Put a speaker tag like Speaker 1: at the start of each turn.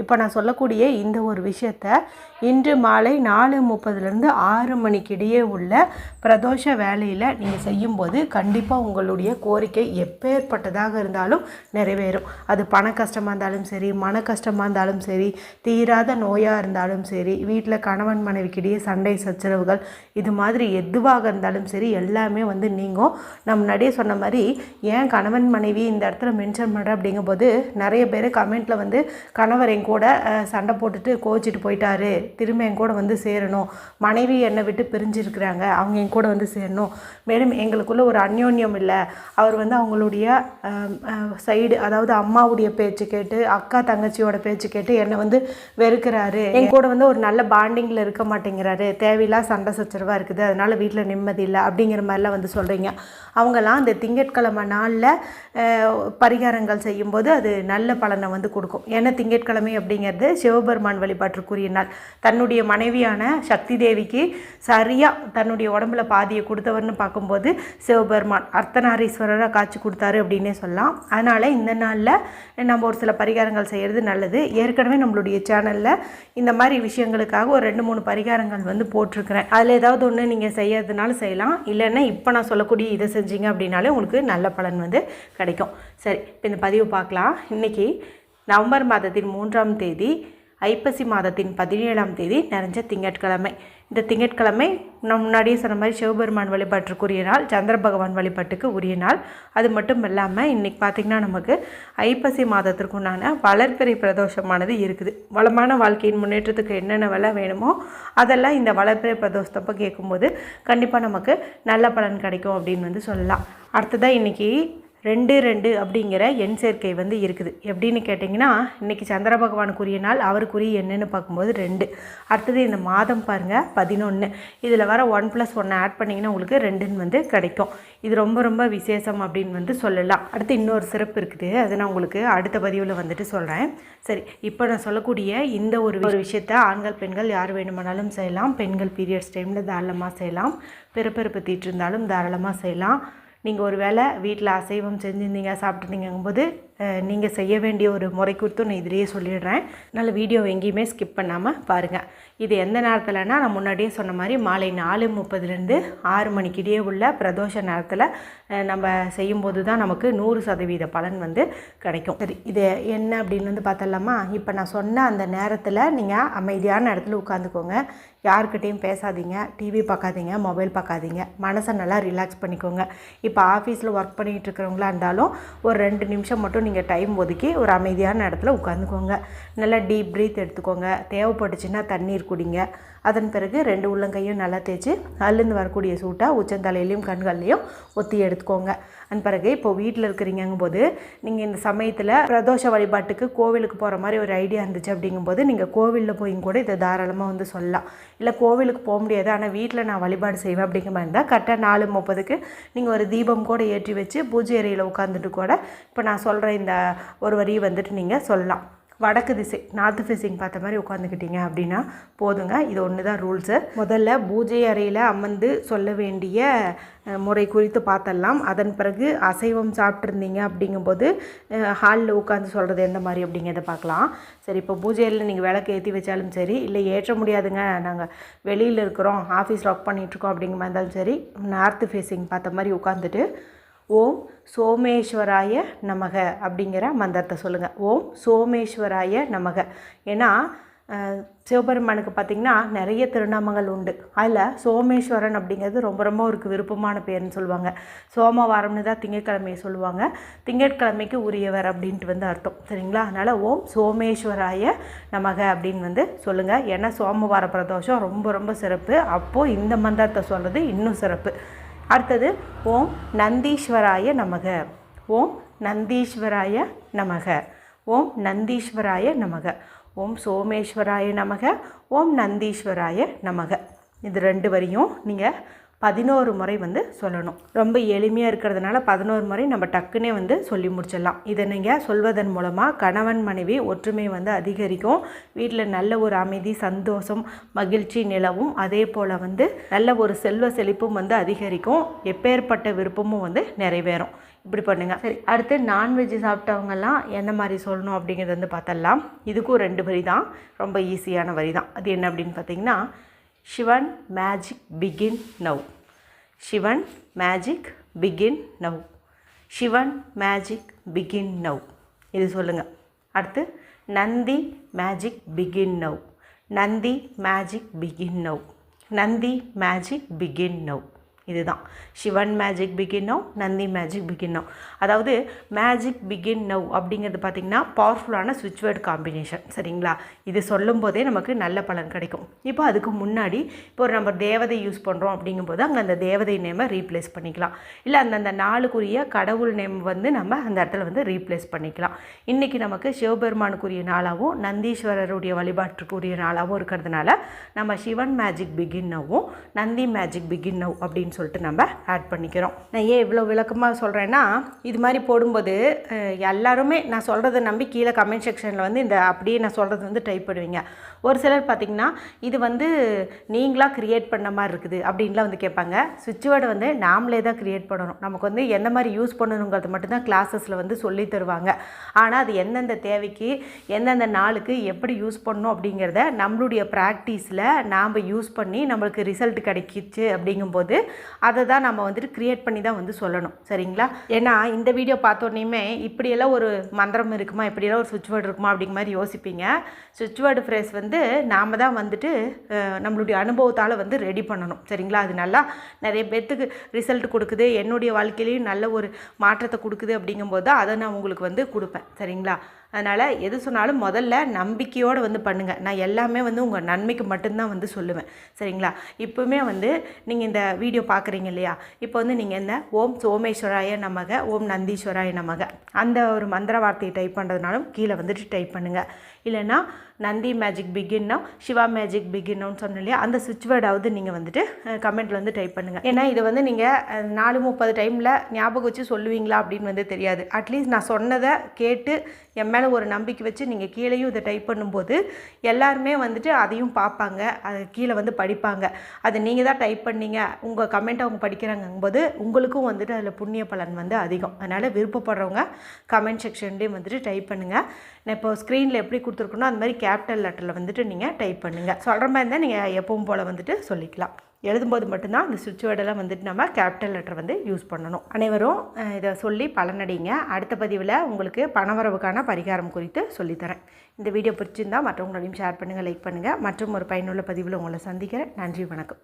Speaker 1: இப்போ நான் சொல்லக்கூடிய இந்த ஒரு விஷயத்த இன்று மாலை நாலு முப்பதுலேருந்து ஆறு மணிக்கு இடையே உள்ள பிரதோஷ வேலையில் நீங்கள் செய்யும்போது கண்டிப்பாக உங்களுடைய கோரிக்கை எப்பேற்பட்டதாக இருந்தாலும் நிறைவேறும். அது பண கஷ்டமாக இருந்தாலும் சரி மன கஷ்டமாக இருந்தாலும் சரி தீராத நோயாக இருந்தாலும் சரி வீட்டில் கணவன் மனைவிக்கிடையே சண்டை சச்சரவுகள் இது மாதிரி எதுவாக இருந்தாலும் சரி எல்லாமே வந்து நீங்கள் நான் முன்னாடியே சொன்ன மாதிரி ஏன் கணவன் மனைவி இந்த இடத்துல மென்ஷன் பண்ணுற அப்படிங்கும்போது நிறைய பேர் கமெண்ட்டில் வந்து கணவர் என் கூட சண்டை போட்டுட்டு கோச்சிட்டு போயிட்டாரு. திரும்ப என் கூட வந்து சேரணும். மனைவி என்னை விட்டு பிரிஞ்சிருக்கிறாங்க. அவங்க என் கூட வந்து சேரணும். மேலும் எங்களுக்குள்ள ஒரு அந்யோன்யம் இல்லை. அவர் வந்து அவங்களுடைய சைடு அதாவது அம்மாவுடைய பேச்சு கேட்டு அக்கா தங்கச்சியோட பேச்சு கேட்டு என்னை வந்து வெறுக்கிறாரு. என் கூட வந்து ஒரு நல்ல பாண்டிங்கில் இருக்க மாட்டேங்கிறாரு. தேவையில்லா சண்டை சச்சரவாக இருக்குது. அதனால வீட்டில் நிம்மதி இல்லை அப்படிங்கிற மாதிரிலாம் வந்து சொல்கிறீங்க அவங்கெல்லாம் அந்த திங்கட்கிழமை நாளில் பரிகாரங்கள் செய்யும்போது அது நல்ல பலனை வந்து கொடுக்கும். ஏன்னா திங்கட்கிழமை அப்படிங்கிறது சிவபெருமான் வழிபாட்டிற்குரிய நாள். தன்னுடைய மனைவியான சக்தி தேவிக்கு சரியாக தன்னுடைய உடம்புல பாதியை கொடுத்தவர்னு பார்க்கும்போது சிவபெருமான் அர்த்தநாரீஸ்வரராக காட்சி கொடுத்தாரு அப்படின்னே சொல்லலாம். அதனால் இந்த நாளில் நம்ம ஒரு சில பரிகாரங்கள் செய்கிறது நல்லது. ஏற்கனவே நம்மளுடைய சேனலில் இந்த மாதிரி விஷயங்களுக்காக ஒரு ரெண்டு மூணு பரிகாரங்கள் வந்து போட்டிருக்கிறேன். அதில் ஏதாவது ஒன்று நீங்கள் செய்யறதுனால செய்யலாம். இல்லைன்னா இப்போ நான் சொல்லக்கூடிய இதை செஞ்சீங்க அப்படின்னாலே உங்களுக்கு நல்ல பலன் வந்து கிடைக்கும். சரி இப்போ இந்த பதிவு பார்க்கலாம். இன்றைக்கி நவம்பர் மாதத்தின் மூன்றாம் தேதி ஐப்பசி மாதத்தின் பதினேழாம் தேதி நிறைஞ்ச திங்கட்கிழமை. இந்த திங்கட்கிழமை நான் முன்னாடியே சொன்ன மாதிரி சிவபெருமான் வழிபாட்டுக்குரிய நாள் சந்திர பகவான் வழிபாட்டுக்கு உரிய நாள். அது மட்டும் இல்லாமல் இன்றைக்கி பார்த்திங்கன்னா நமக்கு ஐப்பசி மாதத்திற்குண்டான வளர்ப்பிறை பிரதோஷமானது இருக்குது. வளமான வாழ்க்கையின் முன்னேற்றத்துக்கு என்னென்ன வேலை வேணுமோ அதெல்லாம் இந்த வளர்ப்பிறை பிரதோஷத்தப்போ கேட்கும்போது கண்டிப்பாக நமக்கு நல்ல பலன் கிடைக்கும் அப்படின்னு வந்து சொல்லலாம். அடுத்ததாக இன்றைக்கி ரெண்டு ரெண்டு அப்படிங்கிற எண் சேர்க்கை வந்து இருக்குது. எப்படின்னு கேட்டிங்கன்னா இன்றைக்கி சந்திர பகவானுக்குரிய நாள் அவருக்குரிய என்னன்னு பார்க்கும்போது ரெண்டு. அடுத்தது இந்த மாதம் பாருங்கள் பதினொன்று இதில் வர ஒன் ப்ளஸ் ஒன்று ஆட் பண்ணிங்கன்னா உங்களுக்கு ரெண்டுன்னு வந்து கிடைக்கும். இது ரொம்ப ரொம்ப விசேஷம் அப்படின்னு வந்து சொல்லலாம். அடுத்து இன்னொரு சிறப்பு இருக்குது. அது நான் உங்களுக்கு அடுத்த பதிவில் வந்துட்டு சொல்கிறேன் சரி இப்போ நான் சொல்லக்கூடிய இந்த ஒரு ஒரு விஷயத்த ஆண்கள் பெண்கள் யார் வேணுமானாலும் செய்யலாம். பெண்கள் பீரியட்ஸ் டைமில் தாராளமாக செய்யலாம். பிறப்பிறப்பு தீட்டு இருந்தாலும் தாராளமாக செய்யலாம். நீங்கள் ஒரு வேளை வீட்டில் அசைவம் செஞ்சுருந்தீங்க சாப்பிட்ருந்தீங்கும்போது நீங்கள் செய்ய வேண்டிய ஒரு முறை குறித்தும் நான் இதிலேயே சொல்லிடுறேன். நல்ல வீடியோ எங்கேயுமே ஸ்கிப் பண்ணாமல் பாருங்கள் இது எந்த நேரத்தில்னா நான் முன்னாடியே சொன்ன மாதிரி மாலை நாலு முப்பதுலேருந்து ஆறு மணிக்கிடையே உள்ள பிரதோஷ நேரத்தில் நம்ம செய்யும்போது தான் நமக்கு நூறு சதவீத பலன் வந்து கிடைக்கும். சரி இது என்ன அப்படின்னு வந்து பார்த்தலாமா இப்போ நான் சொன்ன அந்த நேரத்தில் நீங்கள் அமைதியான இடத்துல உட்காந்துக்கோங்க. யாருக்கிட்டேயும் பேசாதீங்க. டிவி பார்க்காதீங்க மொபைல் பார்க்காதீங்க மனசை நல்லா ரிலாக்ஸ் பண்ணிக்கோங்க. இப்போ ஆஃபீஸில் ஒர்க் பண்ணிகிட்டு இருக்கிறவங்களா இருந்தாலும் ஒரு ரெண்டு நிமிஷம் மட்டும் நீங்கள் டைம் ஒதுக்கி ஒரு அமைதியான இடத்துல உட்காந்துக்கோங்க. நல்லா டீப் ப்ரீத் எடுத்துக்கோங்க. தேவைப்பட்டுச்சுன்னா தண்ணீர் குடிங்க. அதன் பிறகு ரெண்டு உள்ளங்கையும் நல்லா தேய்ச்சி அதுலேருந்து வரக்கூடிய சூட்டை உச்சந்தலையிலையும் கண்கள்லையும் ஒத்தி எடுத்துக்கோங்க. அந்த பிறகு இப்போ வீட்டில் இருக்கிறீங்கும் போது நீங்கள் இந்த சமயத்தில் பிரதோஷ வழிபாட்டுக்கு கோவிலுக்கு போகிற மாதிரி ஒரு ஐடியா இருந்துச்சு அப்படிங்கும்போது நீங்கள் கோவிலில் போயும் கூட இதை தாராளமாக வந்து சொல்லலாம். இல்லை கோவிலுக்கு போக முடியாது. ஆனால் வீட்டில் நான் வழிபாடு செய்வேன் அப்படிங்கிற மாதிரி இருந்தால் கரெக்டாக நாலு முப்பதுக்கு நீங்கள் ஒரு தீபம் கூட ஏற்றி வச்சு பூஜை அறையில் உட்காந்துட்டு கூட இப்போ நான் சொல்கிற இந்த ஒரு வரியை வந்துட்டு நீங்கள் சொல்லலாம். வடக்கு திசை நார்த்து ஃபேஸிங் பார்த்த மாதிரி உட்காந்துக்கிட்டீங்க அப்படின்னா போதுங்க. இது ஒன்று தான் ரூல்ஸு முதல்ல பூஜை அறையில் அமர்ந்து சொல்ல வேண்டிய முறை குறித்து பார்த்தலாம் அதன் பிறகு அசைவம் சாப்பிட்ருந்தீங்க அப்படிங்கும்போது ஹாலில் உட்காந்து சொல்கிறது எந்த மாதிரி அப்படிங்கிறத பார்க்கலாம். சரி இப்போ பூஜை அறையில் நீங்கள் விளக்கு ஏற்றி வச்சாலும் சரி இல்லை ஏற்ற முடியாதுங்க. நாங்கள் வெளியில் இருக்கிறோம் ஆஃபீஸ் ஒர்க் பண்ணிகிட்ருக்கோம் அப்படிங்கிற மாதிரி இருந்தாலும் சரி நார்த்து ஃபேஸிங் பார்த்த மாதிரி உட்காந்துட்டு ஓம் சோமேஸ்வராய நமக அப்படிங்கிற மந்திரத்தை சொல்லுங்கள் ஓம் சோமேஸ்வராய நமக. ஏன்னா சிவபெருமானுக்கு பார்த்திங்கன்னா நிறைய திருநாமங்கள் உண்டு. அதில் சோமேஸ்வரன் அப்படிங்கிறது ரொம்ப ரொம்ப அவருக்கு விருப்பமான பேர்னு சொல்லுவாங்க. சோமவாரம்னு தான் திங்கட்கிழமையை சொல்லுவாங்க. திங்கட்கிழமைக்கு உரியவர் அப்படின்ட்டு வந்து அர்த்தம். சரிங்களா? அதனால் ஓம் சோமேஸ்வராய நமக அப்படின்னு வந்து சொல்லுங்கள் ஏன்னா சோமவார பிரதோஷம் ரொம்ப ரொம்ப சிறப்பு. அப்போது இந்த மந்திரத்தை சொல்கிறது இன்னும் சிறப்பு. அடுத்தது ஓம் நந்தீஸ்வராய நமக. ஓம் நந்தீஸ்வராய நமக. ஓம் நந்தீஸ்வராய நமக. ஓம் சோமேஸ்வராய நமக. ஓம் நந்தீஸ்வராய நமக. இது ரெண்டு வரியும் நீங்கள் பதினோரு முறை வந்து சொல்லணும். ரொம்ப எளிமையாக இருக்கிறதுனால பதினோரு முறை நம்ம டக்குன்னே வந்து சொல்லி முடிச்சிடலாம். இதை நீங்கள் சொல்வதன் மூலமாக கணவன் மனைவி ஒற்றுமை வந்து அதிகரிக்கும். வீட்டில் நல்ல ஒரு அமைதி சந்தோஷம் மகிழ்ச்சி நிலவும். அதே போல் வந்து நல்ல ஒரு செல்வ செழிப்பும் வந்து அதிகரிக்கும். எப்பேற்பட்ட விருப்பமும் வந்து நிறைவேறும். இப்படி பண்ணுங்க. சரி அடுத்து நான்வெஜ் சாப்பிட்டவங்கெல்லாம் என்ன மாதிரி சொல்லணும் அப்படிங்கிறது வந்து பார்த்தலாம் இதுக்கும் ரெண்டு வரி தான் ரொம்ப ஈஸியான வரி தான் அது என்ன அப்படின்னு பார்த்தீங்கன்னா Shivan magic begin now Shivan magic begin now Shivan magic begin now இது சொல்லுங்கள் அடுத்து Nandi magic begin now Nandi magic begin now Nandi magic begin now இதுதான். Shivan magic begin now Nandi magic begin now அதாவது magic begin now அப்படிங்கிறது பார்த்திங்கன்னா பவர்ஃபுல்லான சுவிட்ச் word combination சரிங்களா? இது சொல்லும் போதே நமக்கு நல்ல பலன் கிடைக்கும். இப்போ அதுக்கு முன்னாடி இப்போ ஒரு நம்ம தேவதை யூஸ் பண்ணுறோம் அப்படிங்கும்போது அங்கே அந்த தேவதை நேமை ரீப்ளேஸ் பண்ணிக்கலாம். இல்லை அந்தந்த நாளுக்குரிய கடவுள் நேம் வந்து நம்ம அந்த இடத்துல வந்து ரீப்ளேஸ் பண்ணிக்கலாம். இன்றைக்கி நமக்கு சிவபெருமானுக்குரிய நாளாகவும் நந்தீஸ்வரருடைய வழிபாட்டுக்குரிய நாளாகவும் இருக்கிறதுனால நம்ம சிவன் மேஜிக் பிகின் நவ்வும் நந்தி மேஜிக் பிகின் நவ் அப்படின்னு சொல்லிட்டு நம்ம ஆட் பண்ணிக்கிறோம். நான் ஏன் இவ்வளோ விளக்கமாக சொல்கிறேன்னா இது மாதிரி போடும்போது எல்லாருமே நான் சொல்கிறத நம்பி கீழே கமெண்ட் செக்ஷனில் வந்து இந்த அப்படியே நான் சொல்கிறது வந்து டைப் பண்ணுவீங்க. ஒரு சிலர் பார்த்திங்கன்னா இது வந்து நீங்களாக க்ரியேட் பண்ண மாதிரி இருக்குது அப்படின்லாம் வந்து கேட்பாங்க. சுவிட்ச் வேர்டை வந்து நாமளே தான் க்ரியேட் பண்ணணும். நமக்கு வந்து எந்த மாதிரி யூஸ் பண்ணணுங்கிறது மட்டும்தான் கிளாஸஸில் வந்து சொல்லி தருவாங்க. ஆனால் அது எந்தெந்த தேவைக்கு எந்தெந்த நாளுக்கு எப்படி யூஸ் பண்ணணும் அப்படிங்கிறத நம்மளுடைய ப்ராக்டிஸில் நாம் யூஸ் பண்ணி நம்மளுக்கு ரிசல்ட் கிடைக்கிச்சு அப்படிங்கும்போது அதை தான் நம்ம வந்துட்டு க்ரியேட் பண்ணி தான் வந்து சொல்லணும். சரிங்களா? ஏன்னா இந்த வீடியோ பார்த்தோன்னே இப்படியெல்லாம் ஒரு மந்திரம் இருக்குமா இப்படியெல்லாம் ஒரு சுவிட்ச் வேர்டு இருக்குமா அப்படிங்கிற மாதிரி யோசிப்பீங்க. சுவிட்ச் வேர்டு ஃப்ரேஸ் வந்து வந்து நாம் தான் வந்துட்டு நம்மளுடைய அனுபவத்தால் வந்து ரெடி பண்ணணும். சரிங்களா? அது நல்லா நிறைய பேர்த்துக்கு ரிசல்ட் கொடுக்குது. என்னுடைய வாழ்க்கையிலையும் நல்ல ஒரு மாற்றத்தை கொடுக்குது அப்படிங்கும்போது தான் அதை நான் உங்களுக்கு வந்து கொடுப்பேன். சரிங்களா? அதனால் எது சொன்னாலும் முதல்ல நம்பிக்கையோடு வந்து பண்ணுங்கள் நான் எல்லாமே வந்து உங்கள் நன்மைக்கு மட்டும்தான் வந்து சொல்லுவேன். சரிங்களா? இப்போவுமே வந்து நீங்கள் இந்த வீடியோ பார்க்குறீங்க இல்லையா? இப்போ வந்து நீங்கள் இந்த ஓம் சோமேஸ்வராய நமக ஓம் நந்தீஸ்வராய நமக அந்த ஒரு மந்திர வார்த்தையை டைப் பண்ணுறதுனாலும் கீழே வந்துட்டு டைப் பண்ணுங்கள் இல்லைன்னா நந்தி மேஜிக் பிகின்னா சிவா மேஜிக் பிகின்னு சொன்னேன் இல்லையா? அந்த சுவிட்ச் வேர்டாவது நீங்கள் வந்துட்டு கமெண்ட்டில் வந்து டைப் பண்ணுங்கள் ஏன்னா இது வந்து நீங்கள் நாலு முப்பது டைமில் ஞாபகம் வச்சு சொல்லுவீங்களா அப்படின்னு வந்து தெரியாது. அட்லீஸ்ட் நான் சொன்னதை கேட்டு என் மேலே ஒரு நம்பிக்கை வச்சு நீங்கள் கீழேயும் இதை டைப் பண்ணும்போது எல்லாருமே வந்துட்டு அதையும் பார்ப்பாங்க அது கீழே வந்து படிப்பாங்க. அது நீங்கள் தான் டைப் பண்ணீங்க உங்கள் கமெண்ட் அவங்க படிக்கிறாங்கும்போது உங்களுக்கும் வந்துட்டு அதில் புண்ணிய பலன் வந்து அதிகம். அதனால் விருப்பப்படுறவங்க கமெண்ட் செக்ஷன்லேயும் வந்துட்டு டைப் பண்ணுங்கள் நான் இப்போ ஸ்க்ரீனில் எப்படி கொடுத்துருக்கணும். அந்த மாதிரி கேபிட்டல் லெட்டரில் வந்துட்டு நீங்கள் டைப் பண்ணுங்கள் சொல்கிற மாதிரி இருந்தால் நீங்கள் எப்பவும் போல் வந்துட்டு சொல்லிக்கலாம். எழுதும்போது மட்டும்தான் அந்த சுவிட்ச் வேர்டெல்லாம் வந்துட்டு நம்ம கேபிட்டல் லெட்டர் வந்து யூஸ் பண்ணணும். அனைவரும் இதை சொல்லி பலனடைங்க. அடுத்த பதிவில் உங்களுக்கு பணவரவுக்கான பரிகாரம் குறித்து சொல்லித்தரேன். இந்த வீடியோ பிடிச்சிருந்தால் மற்றவங்களையும் ஷேர் பண்ணுங்கள் லைக் பண்ணுங்கள் மற்றும் ஒரு பயனுள்ள பதிவில் உங்களை சந்திக்கிறேன். நன்றி வணக்கம்.